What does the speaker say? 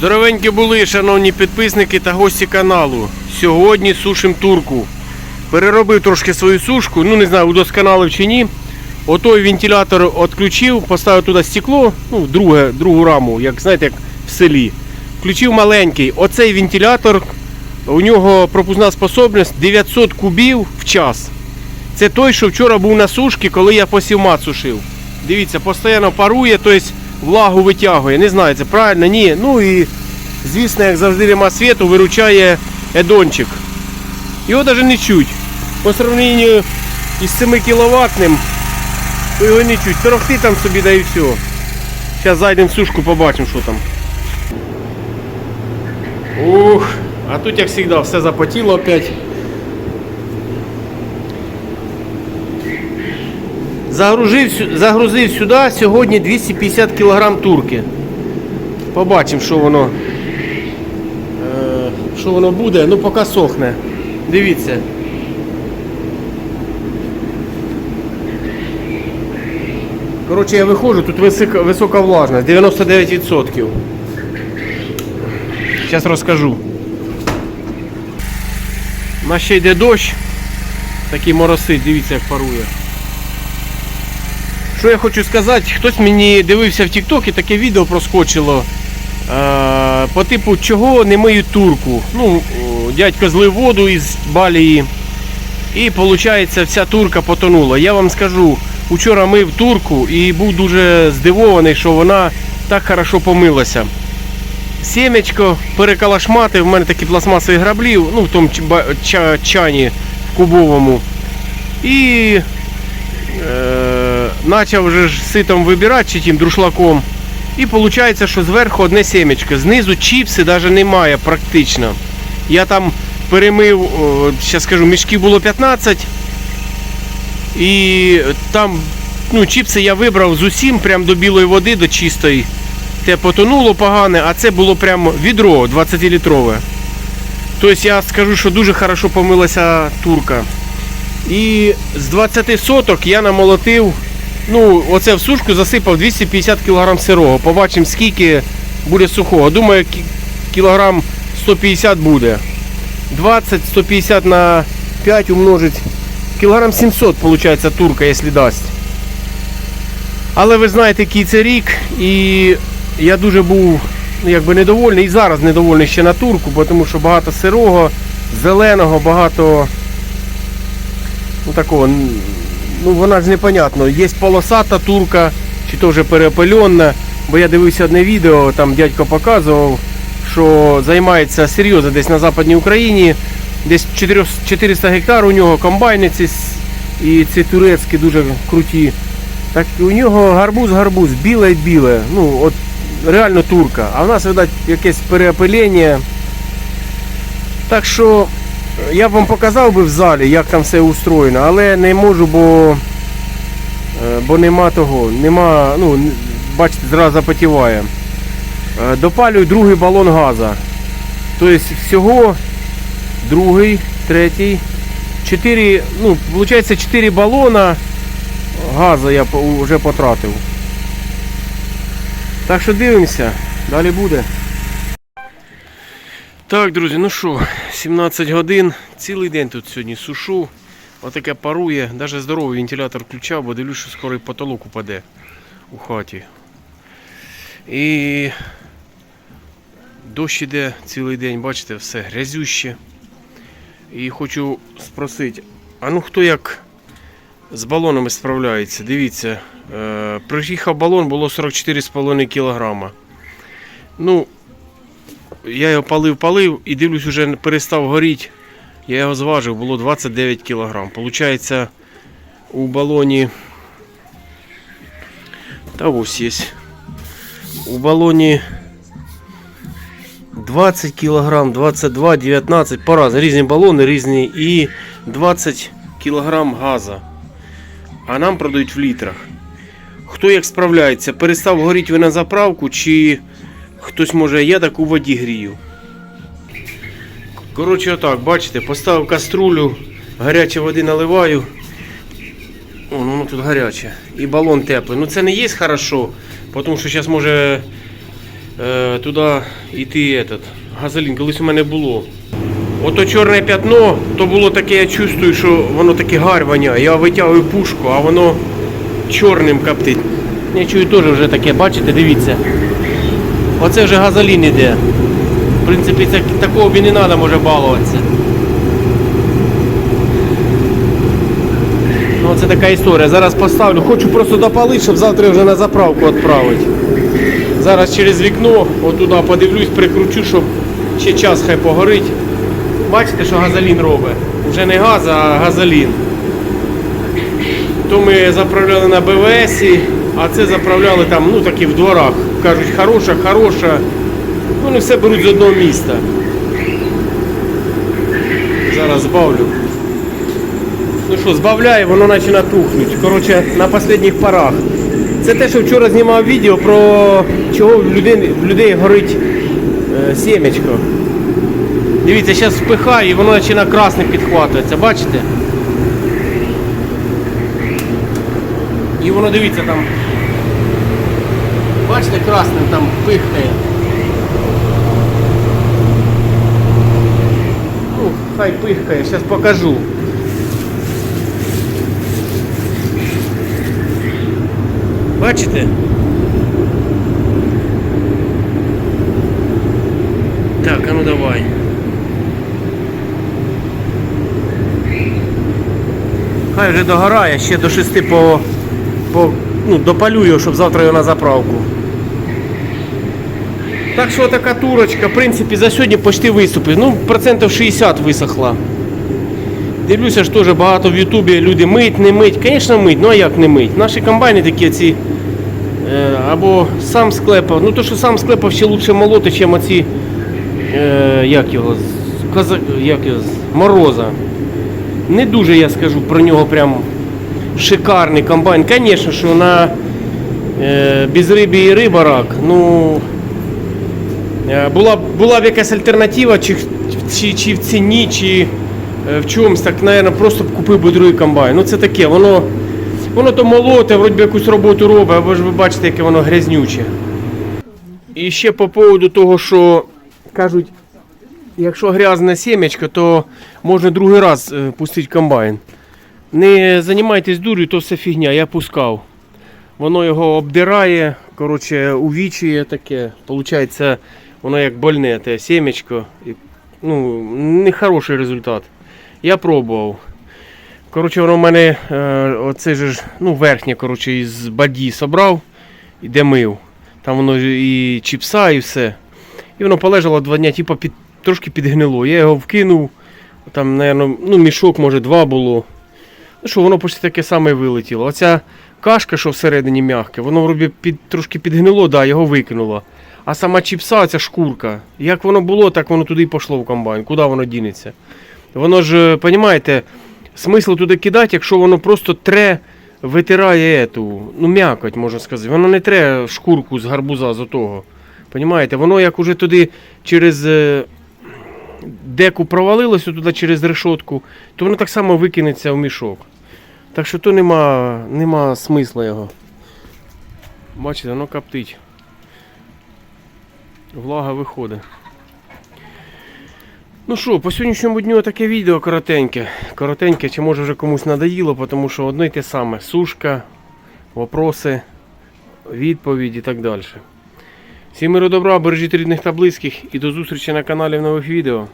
Здоровенькі були, шановні підписники та гості каналу. Сьогодні сушим турку. Переробив трошки свою сушку, ну не знаю, удосконалив чи ні. Отой вентилятор відключив, поставив туди стекло, ну, друге, другу раму, як знаєте, як в селі. Включив маленький. Оцей вентилятор, у нього пропускна способність 900 кубів в час. Це той, що вчора був на сушці, коли я посівмат сушив. Дивіться, постійно парує, тобто влагу витягує. Не знаю, це правильно, ні. Ну і звісно, як завжди нема світу, виручає едончик. Його навіть не чуть. По сравненню із 7 кіловатним, то його не чуть. Торохти там собі да і все. Зараз зайдемо в сушку, побачимо, що там. Ух, а тут, як завжди, все запотіло опять. Загрузив, загрузив сюди сьогодні 250 кг турки. Побачимо, що воно, е, що воно буде. Ну, поки сохне. Дивіться. Коротше, я виходжу, тут висока, висока влажність, 99%. Зараз розкажу. У нас ще йде дощ. Такий моросить, дивіться, як парує. Що я хочу сказати, хтось мені дивився в Тіктокі, таке відео проскочило. Е, по типу, чого не миють турку. Ну, дядько злив воду із балії. І виходить, вся турка потонула. Я вам скажу, вчора мив турку і був дуже здивований, що вона так хорошо помилася. Сімечко перекалашматив, в мене такі пластмасові граблі, ну в тому чані в кубовому. І е, почав вже ж ситом вибирати чи тим друшлаком. І виходить, що зверху одне сімечко. Знизу чіпси навіть немає практично. Я там перемив, зараз скажу, мішків було 15. І там ну, чіпси я вибрав з усім, прям до білої води, до чистої. Те потонуло погане, а це було прямо відро 20-літрове. Тобто я скажу, що дуже хорошо помилася турка. І з 20 соток я намолотив, ну, оце в сушку засипав 250 кг сирого. Побачимо, скільки буде сухого. Думаю, кілограм 150 буде. 20, 150 на 5 умножить. Кілограм 700 виходить турка, якщо дасть. Але ви знаєте, який це рік, і я дуже був якби недовольний і зараз недовольний ще на турку, тому що багато сирого, зеленого, багато ну такого, ну вона ж непонятно. Є полосата турка, чи то вже переопильонна, бо я дивився одне відео, там дядько показував, що займається серйозно десь на Западній Україні, десь 400 400 гектар у нього комбайни ці, і ці турецькі дуже круті. Так у нього гарбуз-гарбуз, біле-біле. Ну, от реально турка. А в нас, видать, якесь переопилення. Так що я б вам показав би в залі, як там все устроєно, але не можу, бо, е, бо нема того. Нема, ну, бачите, зразу запотіває. Е, Допалюю другий балон газа. Тобто всього другий, третій, чотири, ну, виходить 4 балона газу я вже потратив. Так що дивимося, далі буде. Так, друзі, ну що, 17 годин, цілий день тут сьогодні сушу. Отаке парує, навіть здоровий вентилятор включав, бо дивлюсь, що скоро і потолок упаде у хаті. І дощ іде цілий день, бачите, все грязюще. І хочу спросити, а ну хто як з балонами справляється. Дивіться, е, приїхав балон, було 44,5 кг. Ну, я його палив-палив і дивлюсь, уже перестав горіти. Я його зважив, було 29 кг. Получається, у балоні. Та ось є. У балоні 20 кг, 22, 19, по різні балони різні і 20 кг газу а нам продають в літрах. Хто як справляється, перестав горіти ви на заправку, чи хтось може, я так у воді грію. Коротше, отак, бачите, поставив каструлю, гарячої води наливаю. О, ну тут гаряче. І балон теплий. Ну це не є хорошо, тому що зараз може е, туди йти этот, газолін. Колись у мене було. Ото чорне п'ятно, то було таке, я чувствую, що воно таке гарь воняє. Я витягую пушку, а воно чорним коптить. Я чую теж вже таке, бачите, дивіться. Оце вже газолін іде. В принципі, це, такого б і не треба може балуватися. Ну, це така історія. Зараз поставлю. Хочу просто допалити, щоб завтра вже на заправку відправити. Зараз через вікно отуди подивлюсь, прикручу, щоб ще час хай погорить. Бачите, що газолін робить? Вже не газ, а газолін. То ми заправляли на БВС, а це заправляли там, ну такі в дворах. Кажуть, хороша, хороша. Ну, Вони все беруть з одного міста. Зараз збавлю. Ну що, збавляє, воно починає тухнути. Коротше, на останніх порах. Це те, що вчора знімав відео про чого в людей, в людей горить е, сімечко. Дивіться, зараз впихаю і воно починає красним підхватуватися, бачите? І воно дивіться там. Бачите, красним там пихкає. Ну, хай пихкає, зараз покажу. Бачите? Так, а ну давай. Хай вже догорає, ще до 6 по, по ну, допалю його, щоб завтра його на заправку. Так що така турочка, в принципі, за сьогодні почти виступив. Ну, процентів 60 висохла. Дивлюся ж теж багато в Ютубі люди мить, не мить. Звісно, мить, ну а як не мить? Наші комбайни такі ці. Е, або сам склепав. Ну то, що сам склепав ще лучше молоти, ніж оці. Е, як його? як його? Мороза. Не дуже я скажу про нього прям шикарний комбайн. Звісно, що на е, безрибі і риба рак. Ну, е, була, б- була б якась альтернатива, чи, чи, чи в ціні, чи е, в чомусь, так, мабуть, просто купив би другий комбайн. Ну це таке, воно, воно то молоте, вроді би якусь роботу робить, або ж ви бачите, яке воно грязнюче. І ще по поводу того, що кажуть, якщо грязне сімечко, то можна другий раз пустити комбайн. Не займайтесь дурю, то все фігня, я пускав. Воно його обдирає, коротше, увічує таке. Получається, воно як больне, те сімечко. Ну, нехороший результат. Я пробував. Коротше, воно в мене е, оце ж, ну, верхнє, коротше, із баді собрав і де мив. Там воно і чіпса, і все. І воно полежало два дні, типу, під, трошки підгнило. Я його вкинув, там, наверно, ну, мішок, може, два було. Ну що, воно почти таке саме вилетіло. Оця кашка, що всередині м'яке, воно вроді під, трошки підгнило, да, його викинуло. А сама чіпса, ця шкурка, як воно було, так воно туди й пішло в комбайн. Куди воно дінеться? Воно ж, розумієте, смисл туди кидати, якщо воно просто тре, витирає ету, ну м'якоть, можна сказати. Воно не тре шкурку з гарбуза з отого. Понімаєте? Воно як уже туди через е, деку провалилося туди через решетку, то воно так само викинеться в мішок. Так що то нема, нема смисла його. Бачите, воно коптить. Влага виходить. Ну що, по сьогоднішньому дню таке відео коротеньке. Коротеньке, чи може вже комусь надоїло, тому що одно й те саме. Сушка, вопроси, відповіді і так далі. Всім миру добра, бережіть рідних та близьких і до зустрічі на каналі в нових відео.